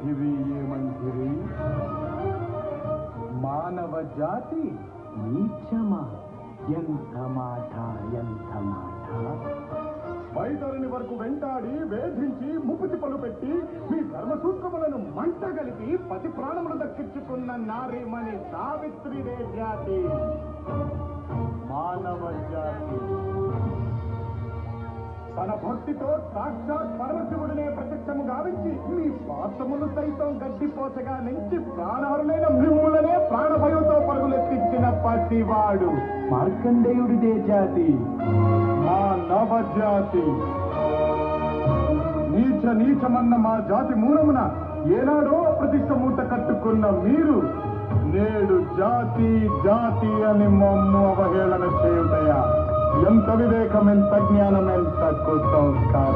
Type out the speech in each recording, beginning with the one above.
ఏమంటివి ఏమంటివి మానవ జాతి నీచమా? ఎంత మాట ఎంత మాట? వైతరుని వరకు వెంటాడి వేధించి ముప్పు పలు పెట్టి మీ ధర్మసూత్రములను మంట కలిపి పతి ప్రాణములు దక్కించుకున్న నారీమణి సావిత్రిదే జాతి. మానవ జాతి తన భక్తితో సాక్షాత్ పరమ ప్రత్యక్షము గావించి మీ పాత్రములు సైతం గడ్డిపోచగా నుంచి ప్రాణారులైన మిమ్ములనే ప్రాణభయంతో పరుగులెత్తించిన పసివాడు. మార్కండేయుడిదే జాతి మా నవజాతి. నీచ నీచమన్న మా జాతి మూలమున ఏనాడో ప్రతిష్ట మూట కట్టుకున్న మీరు నేడు జాతి జాతి అని మమ్ము అవహేళన చేయుటయా? ఎంత వివేకం ఎంత జ్ఞానం ఎంత కుసంస్కారము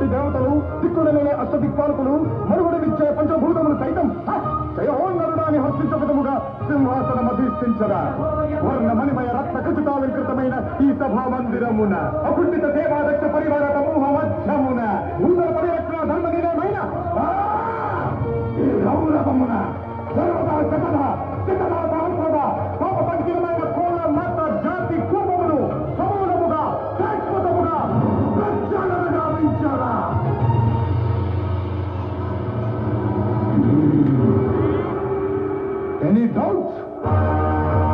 పొందే దేవతలు దిక్కులనే అష్టదిక్పాలకులు మరుగుడినిచ్చే పంచభూతములు సైతం జయోన్నరుడాన్ని జయోన్నరుడా సింహాసనం అధిష్ఠించరా వర్ణమణిమయ రత్న ఖచ్చితాలంకృతమైన ఈ సభా మందిరమున అకుంఠిత దేవాదక్ష పరివార సమూహ మధ్యమున భూతల పరిరక్షణ ధర్మ నిలయమైన ఈ రౌరవమున Any doubts?